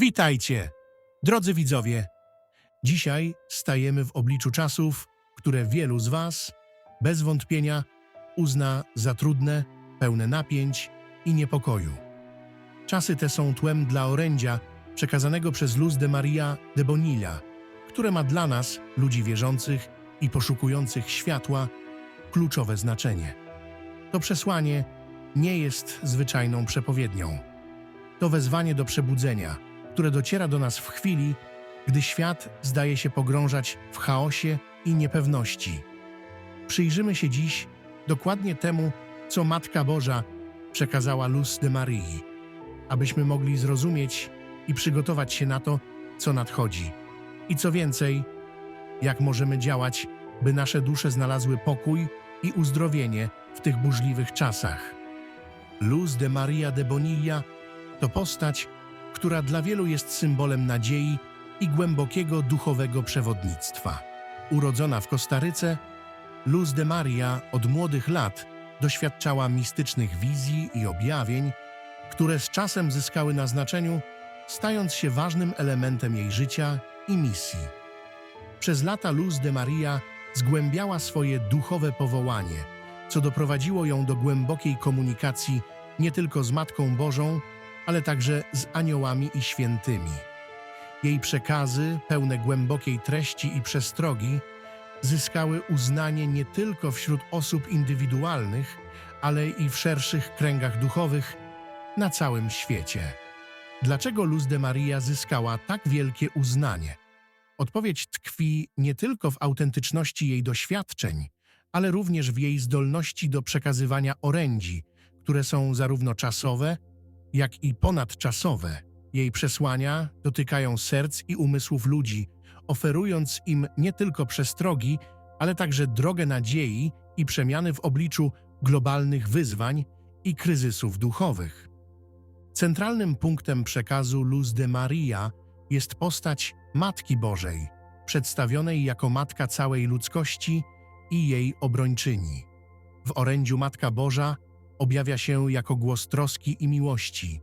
Witajcie, drodzy widzowie. Dzisiaj stajemy w obliczu czasów, które wielu z Was, bez wątpienia, uzna za trudne, pełne napięć i niepokoju. Czasy te są tłem dla orędzia przekazanego przez Luz de Maria de Bonilla, które ma dla nas, ludzi wierzących i poszukujących światła, kluczowe znaczenie. To przesłanie nie jest zwyczajną przepowiednią. To wezwanie do przebudzenia, które dociera do nas w chwili, gdy świat zdaje się pogrążać w chaosie i niepewności. Przyjrzymy się dziś dokładnie temu, co Matka Boża przekazała Luz de Marii, abyśmy mogli zrozumieć i przygotować się na to, co nadchodzi. I co więcej, jak możemy działać, by nasze dusze znalazły pokój i uzdrowienie w tych burzliwych czasach. Luz de Maria de Bonilla to postać, która dla wielu jest symbolem nadziei i głębokiego duchowego przewodnictwa. Urodzona w Kostaryce, Luz de Maria od młodych lat doświadczała mistycznych wizji i objawień, które z czasem zyskały na znaczeniu, stając się ważnym elementem jej życia i misji. Przez lata Luz de Maria zgłębiała swoje duchowe powołanie, co doprowadziło ją do głębokiej komunikacji nie tylko z Matką Bożą, ale także z aniołami i świętymi. Jej przekazy, pełne głębokiej treści i przestrogi, zyskały uznanie nie tylko wśród osób indywidualnych, ale i w szerszych kręgach duchowych na całym świecie. Dlaczego Luz de Maria zyskała tak wielkie uznanie? Odpowiedź tkwi nie tylko w autentyczności jej doświadczeń, ale również w jej zdolności do przekazywania orędzi, które są zarówno czasowe, jak i ponadczasowe. Jej przesłania dotykają serc i umysłów ludzi, oferując im nie tylko przestrogi, ale także drogę nadziei i przemiany w obliczu globalnych wyzwań i kryzysów duchowych. Centralnym punktem przekazu Luz de Maria jest postać Matki Bożej, przedstawionej jako matka całej ludzkości i jej obrończyni. W orędziu Matka Boża objawia się jako głos troski i miłości,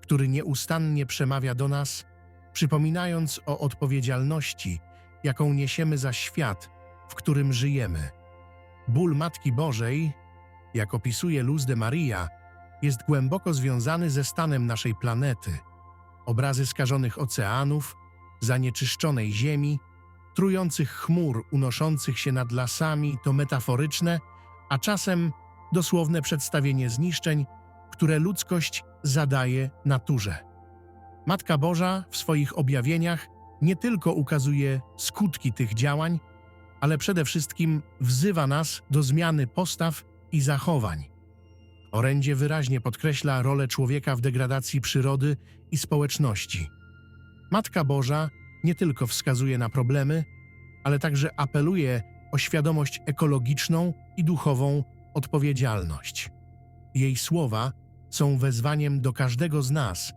który nieustannie przemawia do nas, przypominając o odpowiedzialności, jaką niesiemy za świat, w którym żyjemy. Ból Matki Bożej, jak opisuje Luz de Maria, jest głęboko związany ze stanem naszej planety. Obrazy skażonych oceanów, zanieczyszczonej ziemi, trujących chmur unoszących się nad lasami to metaforyczne, a czasem dosłowne przedstawienie zniszczeń, które ludzkość zadaje naturze. Matka Boża w swoich objawieniach nie tylko ukazuje skutki tych działań, ale przede wszystkim wzywa nas do zmiany postaw i zachowań. Orędzie wyraźnie podkreśla rolę człowieka w degradacji przyrody i społeczności. Matka Boża nie tylko wskazuje na problemy, ale także apeluje o świadomość ekologiczną i duchową odpowiedzialność. Jej słowa są wezwaniem do każdego z nas,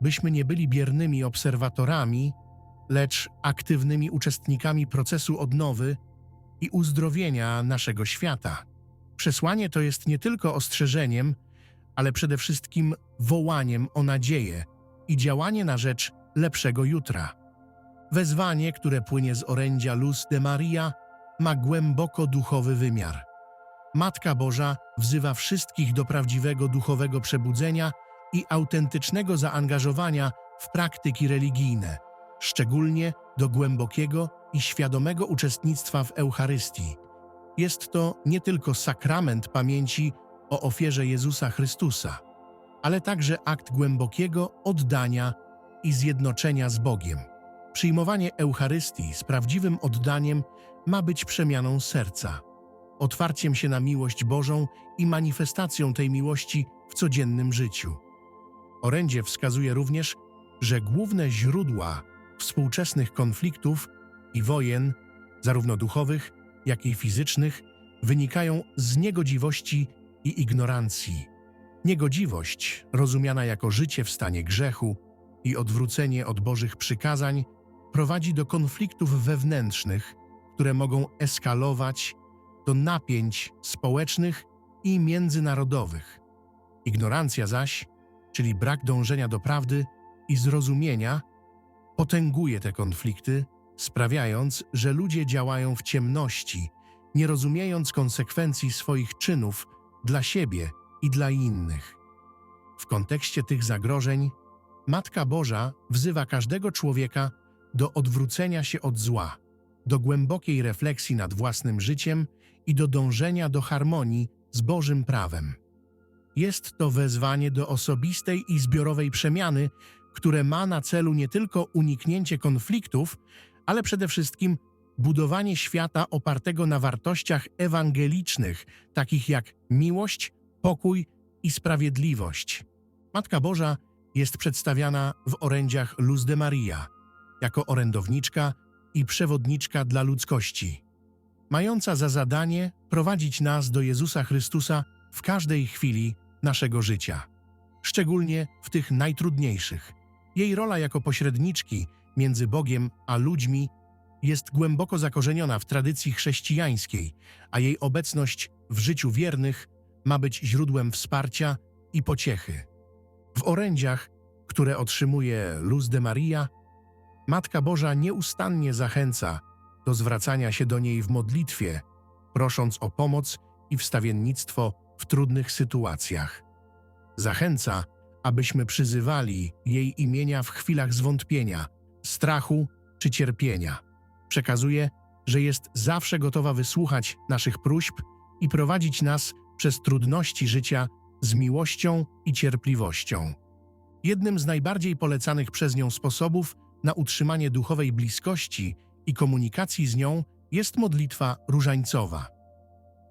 byśmy nie byli biernymi obserwatorami, lecz aktywnymi uczestnikami procesu odnowy i uzdrowienia naszego świata. Przesłanie to jest nie tylko ostrzeżeniem, ale przede wszystkim wołaniem o nadzieję i działanie na rzecz lepszego jutra. Wezwanie, które płynie z orędzia Luz de Maria, ma głęboko duchowy wymiar. Matka Boża wzywa wszystkich do prawdziwego duchowego przebudzenia i autentycznego zaangażowania w praktyki religijne, szczególnie do głębokiego i świadomego uczestnictwa w Eucharystii. Jest to nie tylko sakrament pamięci o ofierze Jezusa Chrystusa, ale także akt głębokiego oddania i zjednoczenia z Bogiem. Przyjmowanie Eucharystii z prawdziwym oddaniem ma być przemianą serca, otwarciem się na miłość Bożą i manifestacją tej miłości w codziennym życiu. Orędzie wskazuje również, że główne źródła współczesnych konfliktów i wojen, zarówno duchowych, jak i fizycznych, wynikają z niegodziwości i ignorancji. Niegodziwość, rozumiana jako życie w stanie grzechu i odwrócenie od Bożych przykazań, prowadzi do konfliktów wewnętrznych, które mogą eskalować do napięć społecznych i międzynarodowych. Ignorancja zaś, czyli brak dążenia do prawdy i zrozumienia, potęguje te konflikty, sprawiając, że ludzie działają w ciemności, nie rozumiejąc konsekwencji swoich czynów dla siebie i dla innych. W kontekście tych zagrożeń, Matka Boża wzywa każdego człowieka do odwrócenia się od zła, do głębokiej refleksji nad własnym życiem i do dążenia do harmonii z Bożym prawem. Jest to wezwanie do osobistej i zbiorowej przemiany, które ma na celu nie tylko uniknięcie konfliktów, ale przede wszystkim budowanie świata opartego na wartościach ewangelicznych, takich jak miłość, pokój i sprawiedliwość. Matka Boża jest przedstawiana w orędziach Luz de Maria jako orędowniczka i przewodniczka dla ludzkości, mająca za zadanie prowadzić nas do Jezusa Chrystusa w każdej chwili naszego życia, szczególnie w tych najtrudniejszych. Jej rola jako pośredniczki między Bogiem a ludźmi jest głęboko zakorzeniona w tradycji chrześcijańskiej, a jej obecność w życiu wiernych ma być źródłem wsparcia i pociechy. W orędziach, które otrzymuje Luz de Maria, Matka Boża nieustannie zachęca do zwracania się do niej w modlitwie, prosząc o pomoc i wstawiennictwo w trudnych sytuacjach. Zachęca, abyśmy przyzywali jej imienia w chwilach zwątpienia, strachu czy cierpienia. Przekazuje, że jest zawsze gotowa wysłuchać naszych próśb i prowadzić nas przez trudności życia z miłością i cierpliwością. Jednym z najbardziej polecanych przez nią sposobów na utrzymanie duchowej bliskości i komunikacji z nią jest modlitwa różańcowa.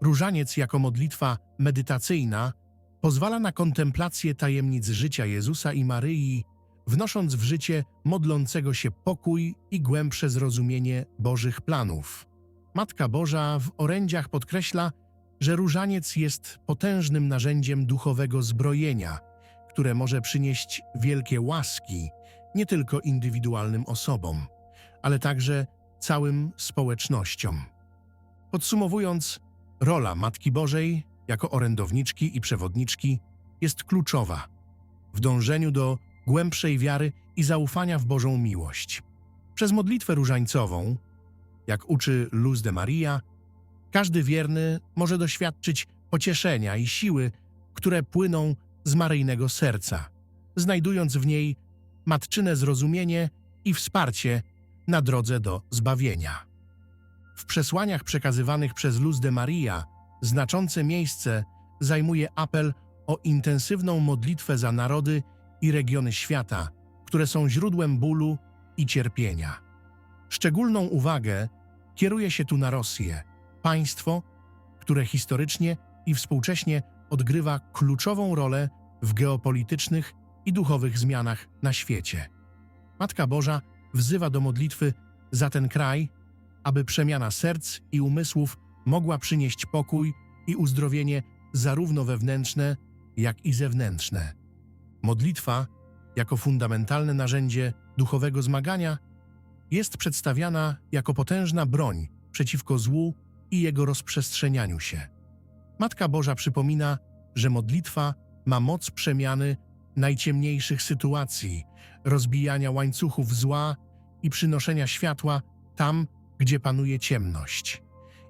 Różaniec jako modlitwa medytacyjna pozwala na kontemplację tajemnic życia Jezusa i Maryi, wnosząc w życie modlącego się pokój i głębsze zrozumienie Bożych planów. Matka Boża w orędziach podkreśla, że różaniec jest potężnym narzędziem duchowego zbrojenia, które może przynieść wielkie łaski nie tylko indywidualnym osobom, ale także całym społecznościom. Podsumowując, rola Matki Bożej jako orędowniczki i przewodniczki jest kluczowa w dążeniu do głębszej wiary i zaufania w Bożą miłość. Przez modlitwę różańcową, jak uczy Luz de Maria, każdy wierny może doświadczyć pocieszenia i siły, które płyną z maryjnego serca, znajdując w niej matczyne zrozumienie i wsparcie na drodze do zbawienia. W przesłaniach przekazywanych przez Luz de Maria znaczące miejsce zajmuje apel o intensywną modlitwę za narody i regiony świata, które są źródłem bólu i cierpienia. Szczególną uwagę kieruje się tu na Rosję, państwo, które historycznie i współcześnie odgrywa kluczową rolę w geopolitycznych i duchowych zmianach na świecie. Matka Boża wzywa do modlitwy za ten kraj, aby przemiana serc i umysłów mogła przynieść pokój i uzdrowienie zarówno wewnętrzne, jak i zewnętrzne. Modlitwa, jako fundamentalne narzędzie duchowego zmagania, jest przedstawiana jako potężna broń przeciwko złu i jego rozprzestrzenianiu się. Matka Boża przypomina, że modlitwa ma moc przemiany najciemniejszych sytuacji, rozbijania łańcuchów zła i przynoszenia światła tam, gdzie panuje ciemność.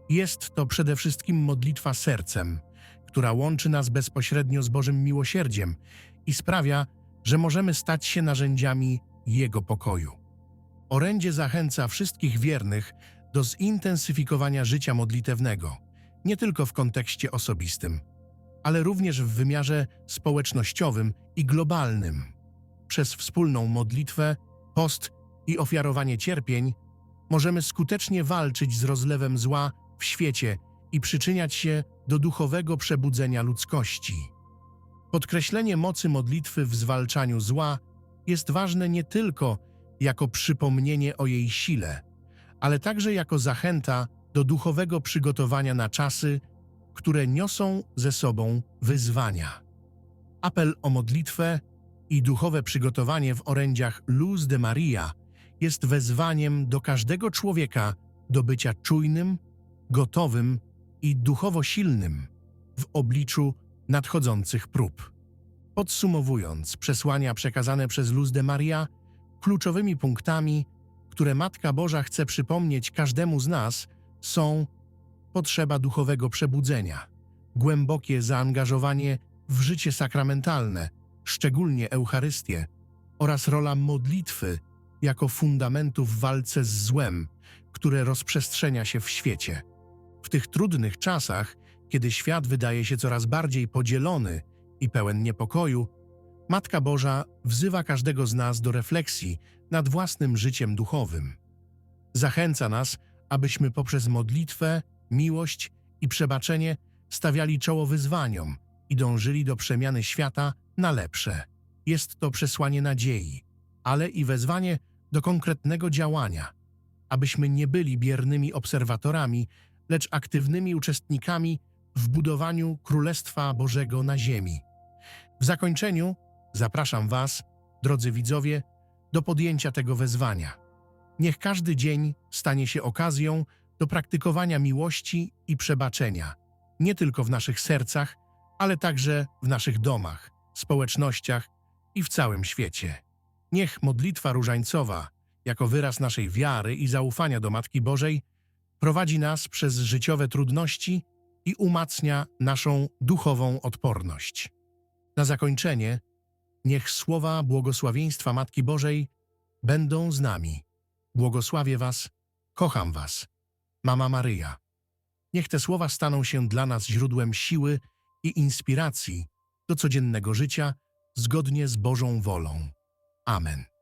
Jest to przede wszystkim modlitwa sercem, która łączy nas bezpośrednio z Bożym miłosierdziem i sprawia, że możemy stać się narzędziami Jego pokoju. Orędzie zachęca wszystkich wiernych do zintensyfikowania życia modlitewnego, nie tylko w kontekście osobistym, ale również w wymiarze społecznościowym i globalnym. Przez wspólną modlitwę, post i ofiarowanie cierpień możemy skutecznie walczyć z rozlewem zła w świecie i przyczyniać się do duchowego przebudzenia ludzkości. Podkreślenie mocy modlitwy w zwalczaniu zła jest ważne nie tylko jako przypomnienie o jej sile, ale także jako zachęta do duchowego przygotowania na czasy, które niosą ze sobą wyzwania. Apel o modlitwę i duchowe przygotowanie w orędziach Luz de Maria jest wezwaniem do każdego człowieka do bycia czujnym, gotowym i duchowo silnym w obliczu nadchodzących prób. Podsumowując przesłania przekazane przez Luz de Maria, kluczowymi punktami, które Matka Boża chce przypomnieć każdemu z nas, są potrzeba duchowego przebudzenia, głębokie zaangażowanie w życie sakramentalne, szczególnie Eucharystię, oraz rola modlitwy jako fundamentu w walce z złem, które rozprzestrzenia się w świecie. W tych trudnych czasach, kiedy świat wydaje się coraz bardziej podzielony i pełen niepokoju, Matka Boża wzywa każdego z nas do refleksji nad własnym życiem duchowym. Zachęca nas, abyśmy poprzez modlitwę, miłość i przebaczenie stawiali czoło wyzwaniom i dążyli do przemiany świata na lepsze. Jest to przesłanie nadziei, ale i wezwanie do konkretnego działania, abyśmy nie byli biernymi obserwatorami, lecz aktywnymi uczestnikami w budowaniu Królestwa Bożego na ziemi. W zakończeniu zapraszam Was, drodzy widzowie, do podjęcia tego wezwania. Niech każdy dzień stanie się okazją do praktykowania miłości i przebaczenia, nie tylko w naszych sercach, ale także w naszych domach, społecznościach i w całym świecie. Niech modlitwa różańcowa, jako wyraz naszej wiary i zaufania do Matki Bożej, prowadzi nas przez życiowe trudności i umacnia naszą duchową odporność. Na zakończenie, niech słowa błogosławieństwa Matki Bożej będą z nami. Błogosławię Was, kocham Was, Mama Maryja. Niech te słowa staną się dla nas źródłem siły i inspiracji do codziennego życia zgodnie z Bożą wolą. Amen.